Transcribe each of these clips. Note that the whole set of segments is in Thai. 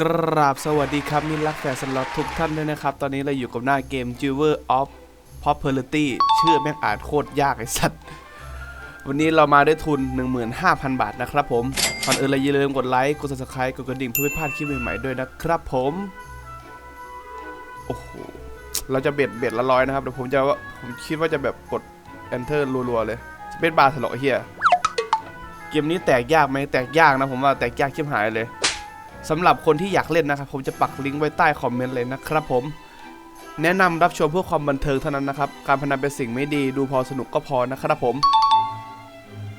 กราบสวัสดีครับมิตรรักแฟนสล็อตทุกท่านด้วยนะครับ ตอนนี้เราอยู่กับหน้าเกม Jewel of Popularity ชื่อแม่งอ่านโคตรยากไอ้สัตว์ วันนี้เรามาด้วยทุน 15,000 บาทนะครับผมก่อนอื่นเราอย่าลืมกดไลค์กด subscribe กดกระดิ่งเพื่อไม่พลาดคลิปใหม่ๆด้วยนะครับผม โอ้โห เราจะเบ็ดเบ็ดละร้อยนะครับเดี๋ยวผมจะว่าผมคิดว่าจะแบบกด enter รัวๆเลยสเปซบาร์ถลอกเฮียเกมนี้แตกยากไหมแตกยากนะผมว่าแตกยากชิบหายเลย สำหรับคนที่อยากเล่นนะครับ ผมจะปักลิงก์ไว้ใต้คอมเมนต์เลยนะครับผม แนะนำรับชมเพื่อความบันเทิงเท่านั้นนะครับ การพนันเป็นสิ่งไม่ดี ดูพอสนุกก็พอนะครับผม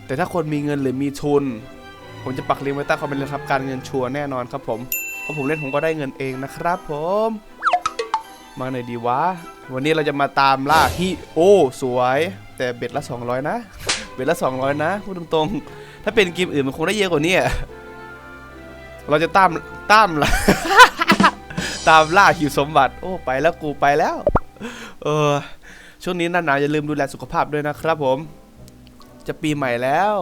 แต่ถ้าคนมีเงินหรือมีทุน ผมจะปักลิงก์ไว้ใต้คอมเมนต์เลยครับ การเงินชัวร์แน่นอนครับผมเพราะผมเล่นผมก็ได้เงินเองนะครับผม มาหน่อยดีวะ วันนี้เราจะมาตามล่าฮิโอสวย แต่เบ็ดละ 200 นะ เบ็ดละ 200 นะพูดตรงๆ ถ้าเป็นเกมอื่นมันคงได้เยอะกว่านี้ เราจะตามตามล่ะตามล่าหิวสมบัติ โอ้ไปแล้วกูไปแล้ว เออ ช่วงนี้หน้าหนาวอย่าลืมดูแลสุขภาพด้วยนะครับผม จะปีใหม่แล้ว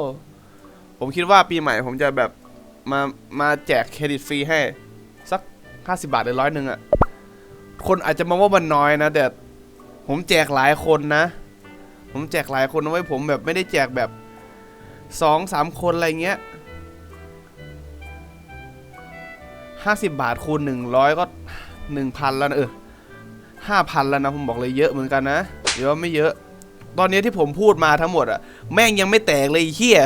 ผมคิดว่าปีใหม่ผมจะแบบมามาแจกเครดิตฟรีให้ สัก 50 บาทหรือร้อยหนึ่งอะคนอาจจะมองว่ามันน้อยนะ แต่ผมแจกหลายคนนะ ผมแจกหลายคนนะไว้ผมแบบไม่ได้แจกแบบสองสามคนอะไรเงี้ย ห้าสิบบาทคูณหนึ่งร้อยก็หนึ่งพันแล้วนะเออห้าพันแล้วนะผมบอกเลยเยอะเหมือนกันนะเดี๋ยวไม่เยอะ ตอนนี้ที่ผมพูดมาทั้งหมดอะแม่งยังไม่แตกเลยเฮีย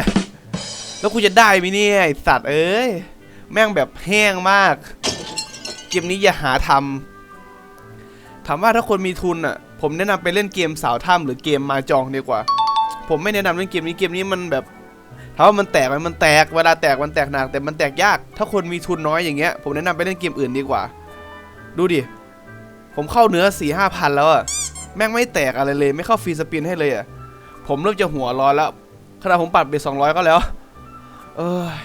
แล้วกูจะได้ไหมเนี่ยไอสัตว์เอ้ยแม่งแบบแห้งมาก เกมนี้อย่าหาทำถามว่าถ้าคนมีทุนอะผมแนะนำไปเล่นเกมสาวถ้ำหรือเกมมาจองดีกว่า ผมไม่แนะนำเล่นเกมนี้เกมนี้มันแบบ ถามว่ามันแตกไหมมันแตกเวลาแตกมันแตกหนักแต่มันแตกยาก ถ้าคนมีทุนน้อยอย่างเงี้ยผมแนะนำไปเล่นเกมอื่นดีกว่า ดูดิผมเข้าเนื้อสี่ห้าพันแล้วอะแม่งไม่แตกอะไรเลยไม่เข้าฟรีสปินให้เลยอะผมเริ่มจะหัวร้อนแล้วขนาดผมปัดไปสองร้อยก็แล้ว เอ้ย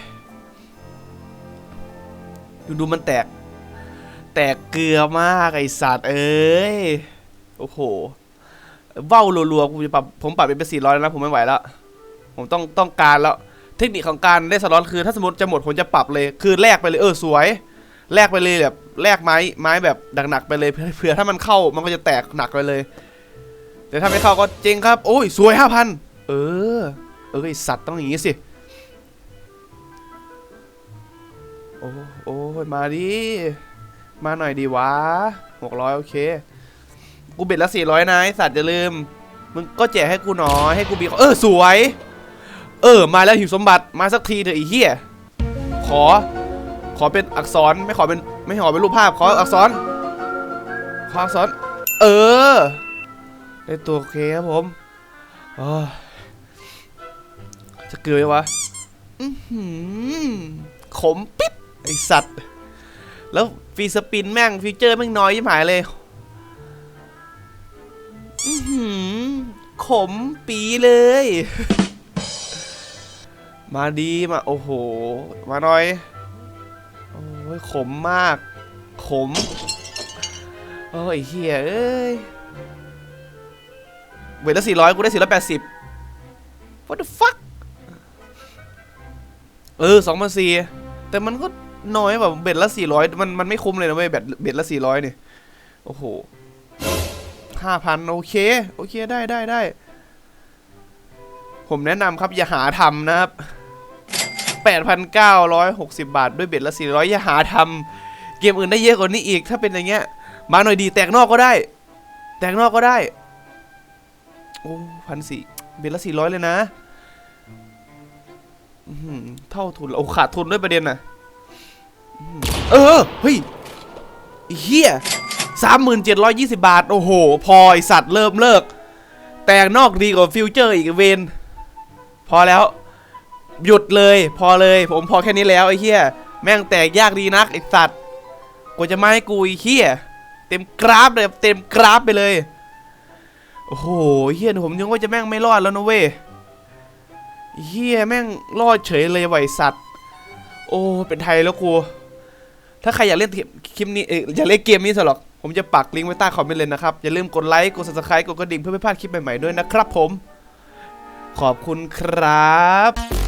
ดูดูมันแตก แตกเกลือมากไอสัตว์เอ้ยโอ้โหเว้ารัวๆกูจะปรับผมปรับเป็นสี่ร้อยแล้วนะผมไม่ไหวแล้ว ผมต้องต้องการแล้วเทคนิคของการได้สล็อตคือถ้าสมมติจะหมดผมจะปรับเลย คือแลกไปเลยเออสวย แลกไปเลยแบบแลกไม้ไม้แบบหนักๆไปเลยเผื่อเผื่อถ้ามันเข้ามันก็จะแตกหนักไปเลย แต่ถ้าไม่เข้าก็เจ๊งครับ โอ้ยสวยห้าพันเออ เออไอสัตว์ต้องอย่างงี้สิโอ้โอ้ยมาดิ มาหน่อยดีวะหกร้อยโอเค กูเบ็ดละสี่ร้อยนะสัตว์อย่าลืม มึงก็แจกให้กูหน่อยให้กูมีเออสวย เออ มาแล้วหิวสมบัติมาสักทีเถอะไอ้เหี้ยขอ ขอเป็นอักษรไม่ขอเป็นไม่ขอเป็นรูปภาพ ขออักษร ขออักษร เออได้ตัวโอเคครับผมอจะเกลือไหมวะขมปิ๊บไอสัตว์ แล้วฟีสปินแม่งฟีเจอร์แม่งน้อยยิ่งหายเลยขมปีเลย มาดีมาโอ้โห มาหน่อย โอ้ยขมมาก ขม โอ้ยเฮียเอ้ย เวทละสี่ร้อยกูได้สี่ร้อยแปดสิบ what the fuck เออสองพันสี่แต่มันก็น้อยแบบเบ็ดละสี่ร้อยมันมันไม่คุ้มเลยนะเว้ยเบ็ดเบ็ดละสี่ร้อยนี่โอ้โหห้าพันโอเค โอเคได้ได้ได้ ผมแนะนำครับอย่าหาทำนะครับ แปดพันเก้าร้อยหกสิบาท ด้วยเบ็ดละสี่ร้อยอย่าหาทำเกมอื่นได้เยอะกว่านี้อีก ถ้าเป็นอย่างเงี้ย มาหน่อยดี แตกนอกก็ได้ แตกนอกก็ได้ โอ้พันสี่เบ็ดละสี่ร้อยเลยนะเท่าทุนโอ้ขาดทุนด้วยประเด็นน่ะ เออ เฮ้ยเฮียสามหมื่นเจ็ดร้อยยี่สิบาท โอ้โหพอไอสัตว์เริ่มเลิก แต่นอกดีกว่าฟิวเจอร์อีกเวน พอแล้ว หยุดเลยพอเลย ผมพอแค่นี้แล้วไอ้เหี้ยแม่งแตกยากดีนักไอสัตว์กูจะมาให้กูไอ้เหี้ยเต็มกราฟเลยเต็มกราฟไปเลยโอ้โหเหี้ยผมยังว่าจะแม่งไม่รอดแล้วนะเว้ยเหี้ยแม่งรอดเฉยเลยไหวสัตว์ โอ้เป็นไทยแล้วกูถ้าใครอยากเล่นคลิปนี้เอออยากเล่นเกมนี้สหรอก ผมจะปักลิงก์ไว้ใต้คอมเมนต์เลยนะครับ อย่าลืมกดไลค์กด subscribe กดกระดิ่งเพื่อไม่พลาดคลิปใหม่ๆด้วยนะครับผม ขอบคุณครับ